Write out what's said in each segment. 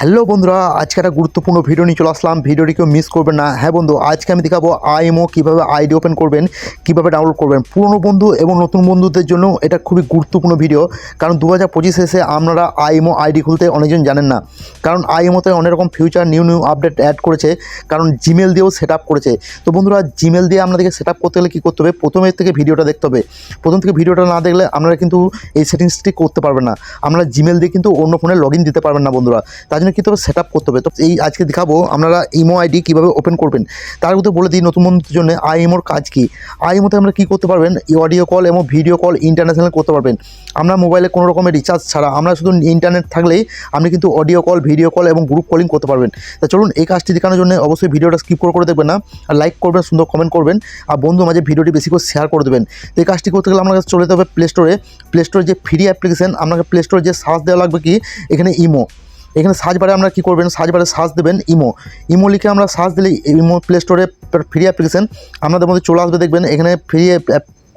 Hello বন্ধুরা, আজকে একটা গুরুত্বপূর্ণ ভিডিও নিয়ে চলে আসলাম। ভিডিওটি কেউ মিস করবেন না। হ্যাঁ বন্ধু, আজকে আমি দেখাবো আইএমও কীভাবে আইডি ওপেন করবেন, কীভাবে ডাউনলোড করবেন। পুরনো বন্ধু এবং নতুন বন্ধুদের জন্য এটা খুবই গুরুত্বপূর্ণ ভিডিও কারণ দু হাজার পঁচিশে এসে আপনারা আইএমও আইডি খুলতে অনেকজন জানেন না। কারণ আইএমওতে অনেক রকম feature new new update add করেছে। কারণ জিমেল দিয়েও সেট আপ করেছে। তো বন্ধুরা জিমেল দিয়ে আপনাদেরকে সেট আপ করতে গেলে কী করতে হবে? প্রথমে থেকে ভিডিওটা দেখতে হবে। প্রথম থেকে ভিডিওটা না দেখলে আপনারা কিন্তু এই সেটিংসটি করতে পারবেন না। আপনারা জিমেল দিয়ে কিন্তু অন্য ফোনে লগ দিতে পারবেন না বন্ধুরা। তার জন্য কী হবে সেট আপ করতে হবে? তো এই আজকে দেখাবো আপনারা ইমো আইডি কীভাবে ওপেন করবেন। তার মধ্যে বলে দিই, নতুন বন্ধুদের জন্য আইএমওর কাজ কী? আইএমওতে আমরা কী করতে পারবেন? অডিও কল এবং ভিডিও কল ইন্টারন্যাশনাল করতে পারবেন। আমরা মোবাইলে কোনো রকমের রিচার্জ ছাড়া, আমরা শুধু ইন্টারনেট থাকলেই আপনি কিন্তু অডিও কল ভিডিও কল এবং গ্রুপ কলিং করতে পারবেন। তা চলুন এই কাজটি দেখানোর জন্য অবশ্যই ভিডিওটা স্কিপ করে করে দেখবেন না। আর লাইক করবেন, সুন্দর কমেন্ট করবেন। আর বন্ধু মাঝে ভিডিওটি বেশি করে শেয়ার করে দেবেন। এই কাজটি করতে গেলে আপনার কাছে চলে যেতে হবে প্লে স্টোরে প্লে স্টোরে যে ফ্রি অ্যাপ্লিকেশন আপনাকে প্লে স্টোরে যে সার্চ দেওয়া লাগবে কি? এখানে ইমো এখানে সার্চ বারে আমরা কী করবেন? সার্চ বারে সার্চ দেবেন ইমো। ইমো লিখে আমরা সার্চ দিলে ইমো প্লে স্টোরে ফ্রি অ্যাপ্লিকেশন আপনাদের মধ্যে চলে আসবে। দেখবেন এখানে ফ্রি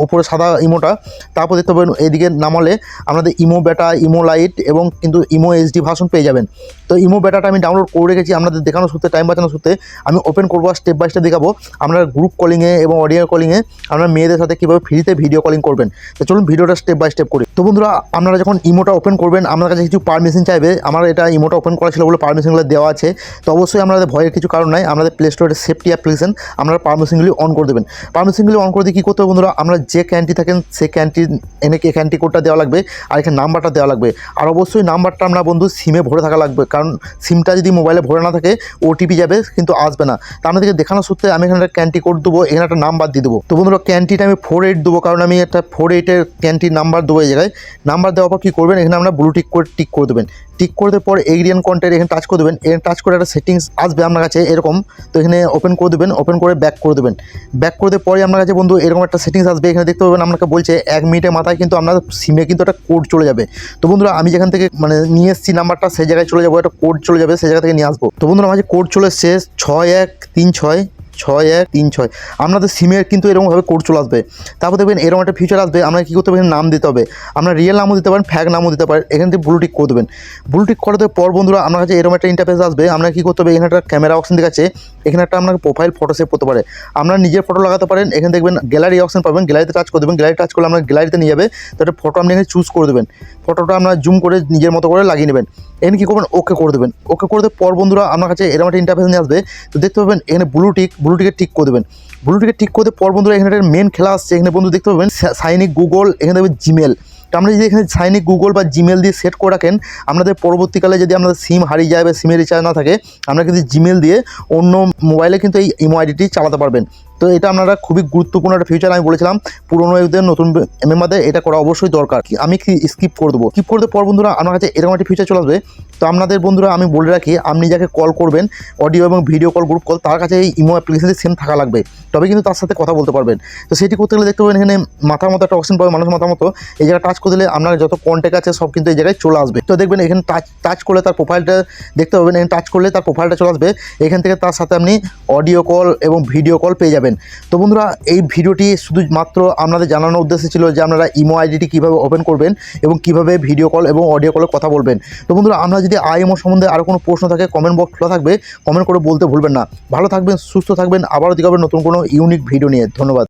ওপরে সাদা ইমোটা। তারপর দেখতে পাবেন এইদিকে নামালে আপনাদের ইমো বেটা ইমো লাইট এবং কিন্তু ইমো এইচডি ভার্সন পেয়ে যাবেন। তো ইমো বেটাটা আমি ডাউনলোড করে রেখেছি, আপনাদের দেখানোর সূত্রে টাইম বাঁচানোর সূত্রে। আমি ওপেন করব আর স্টেপ বাই স্টেপ দেখাবো আপনারা গ্রুপ কলিংয়ে এবং অডিও কলিংয়ে আপনারা মেয়েদের সাথে কীভাবে ফ্রিতে ভিডিও কলিং করবেন। তো চলুন ভিডিওটা স্টেপ বাই স্টেপ করি। তো বন্ধুরা, আপনারা যখন ইমোটা ওপেন করবেন, আপনার কাছে কিছু পারমিশন চাইবে, আমার এটা ইমোটা ওপেন করা ছিল বলে পারমিশনগুলো দেওয়া আছে। তো অবশ্যই আপনাদের ভয়ের কিছু কারণ নাই, আমাদের প্লে স্টোরের সেফটি অ্যাপ্লিকেশন আপনারা পারমিশনগুলি অন করে দেবেন। পারমিশনগুলি অন করে দিয়ে কী করতে হবে বন্ধুরা, আমরা যে ক্যান্টি থাকেন সেই ক্যান্টি এনে এই ক্যান্টি কোডটা দেওয়া লাগবে আর এখানে নাম্বারটা দেওয়া লাগবে। আর অবশ্যই নাম্বারটা আমরা বন্ধু সিমে ভরে থাকা লাগবে, কারণ সিমটা যদি মোবাইলে ভরে না থাকে ওটিপি যাবে, কিন্তু আসবে না। তা আমাদেরকে দেখানোর সূত্রে আমি এখানে একটা ক্যান্টি কোড দেবো, এখানে একটা নাম্বার দিয়ে দেবো। তো বন্ধুরা ক্যান্টিটা আমি ফোর এইট দেবো, কারণ আমি একটা ফোর এইটের ক্যান্টির নাম্বার দেবো এই জায়গায়। নাম্বার দেওয়ার পর কী করবেন? এখানে আমরা ব্লু টিক করে টিক করে দেবেন। টিক করে দেওয়ার পর এগ্রিয়ান কন্টেন্ট এখানে টাচ করে দেবেন। এখানে টাচ করে একটা সেটিংস আসবে আপনার কাছে, এরকম। তো এখানে ওপেন করে দেবেন ওপেন করে ব্যাক করে দেবেন। ব্যাক করে দেওয়ার পরে আপনার কাছে বন্ধু এরকম একটা সেটিংস আসবে, এখানে দেখতে পাবেন, আপনাকে বলছে এক মিনিটের মাথায় কিন্তু আপনার সিমে কিন্তু একটা কোড চলে যাবে। তো বন্ধুরা, আমি যেখান থেকে মানে নিয়ে এসেছি নাম্বারটা, সেই জায়গায় চলে যাব, একটা কোড চলে যাবে, সেই জায়গা থেকে নিয়ে আসব। তো বন্ধুরা, আমার যে কোড চলে এসছে, ছয় এক তিন ছয় ছয় এক তিন ছয়। আপনাদের সিমের কিন্তু এরকমভাবে কোড চলে আসবে। তারপর দেখবেন এরকম একটা ফিচার আসবে আমরা কী করতে হবে? নাম দিতে হবে। আমরা রিয়েল নামও দিতে পারেন ফ্যাক নামও দিতে পারেন। এখান থেকে ব্লুটিক করে দেবেন। ব্লুটিক করে দেওয়ার পর বন্ধুরা, আপনার কাছে এরকম একটা ইন্টারফেস আসবে। আমরা কী করতে হবে? এখানে একটা ক্যামেরা অপশন দেখাচ্ছে। এখানে একটা আপনাকে প্রোফাইল ফটো সেভ করতে পারে। আপনার নিজের ফটো লাগাতে পারেন। এখানে দেখবেন গ্যালারি অপশন পাবেন। গ্যালারিতে টাচ করে দেবেন। গ্যালারি টাচ করলে আপনার গ্যালারিতে নিয়ে যাবে। তো একটা ফটো আপনি এখানে চুজ করে দেবেন। ফটোটা আপনার জুম করে নিজের মতো করে লাগিয়ে নেবেন। এখানে কী করবেন? ওকে করে দেবেন। ওকে করে দেওয়ার পর বন্ধুরা, আপনার কাছে এরকম একটা ইন্টারফেস নিয়ে আসবে। তো দেখতে পাবেন, এখানে ব্লু টিক ঠিক করে দেবেন। ব্লুটিকে ঠিক টিক করে পর বন্ধুরা, এখানে একটা মেন খেলা আসছে। এখানে বন্ধু দেখতে পাবেন সাইনিক গুগল এখানে দেখবেন জিমেল তো আমরা যদি এখানে সাইনিক গুগল বা জিমেল দিয়ে সেট করে রাখেন আপনাদের পরবর্তীকালে যদি আপনাদের সিম হারিয়ে যায় বা সিমের রিচার্জ না থাকে আপনারা কিন্তু জিমেল দিয়ে অন্য মোবাইলে কিন্তু এই ইমো আইডিটি চালাতে পারবেন। তো এটা আপনারা খুবই গুরুত্বপূর্ণ একটা ফিউচার আমি বলেছিলাম, পুরোনো এদের নতুন মেম্বারদের এটা করা অবশ্যই দরকার। আমি কি স্কিপ করে দেবো? স্কিপ করতে পর বন্ধুরা আমার কাছে এরকম একটা ফিউচার চলে আসবে। তো আপনাদের বন্ধুরা আমি বলে রাখি, আপনি যাকে কল করবেন অডিও এবং ভিডিও কল গ্রুপ কল তার কাছে এই ইমো অ্যাপ্লিকেশনটি সেম থাকা লাগবে। তবে কিন্তু তার সাথে কথা বলতে পারবেন। তো সেটি করতে গেলে দেখতে পাবেন এখানে মাথার মতো একটা অপশন পাবে মানুষ মাথার মতো। এই জায়গায় টাচ করে দিলে আপনার যত কন্ট্যাক্ট আছে সব কিন্তু এই জায়গায় চলে আসবে। তো দেখবেন এখানে টাচ টাচ করলে তার প্রোফাইলটা দেখতে পাবেন। এখানে টাচ করলে তার প্রোফাইলটা চলে আসবে। এখান থেকে তার সাথে আপনি অডিও কল এবং ভিডিও কল পেয়ে যাবেন। তো বন্ধুরা, এই ভিডিওটি শুধু মাত্র আপনাদের জানানোর উদ্দেশ্য ছিল যে আপনারা ইমো আইডিটি কীভাবে ওপেন করবেন এবং কীভাবে ভিডিও কল এবং অডিও কলে কথা বলবেন। তো বন্ধুরা আমরা যদি আইএমও সম্বন্ধে আরও কোনো প্রশ্ন থাকে কমেন্ট বক্স খোলা থাকবে। কমেন্ট করে বলতে ভুলবেন না। ভালো থাকবেন, সুস্থ থাকবেন। আবারও দেখাবেন নতুন কোনো ইউনিক ভিডিও নিয়ে। ধন্যবাদ।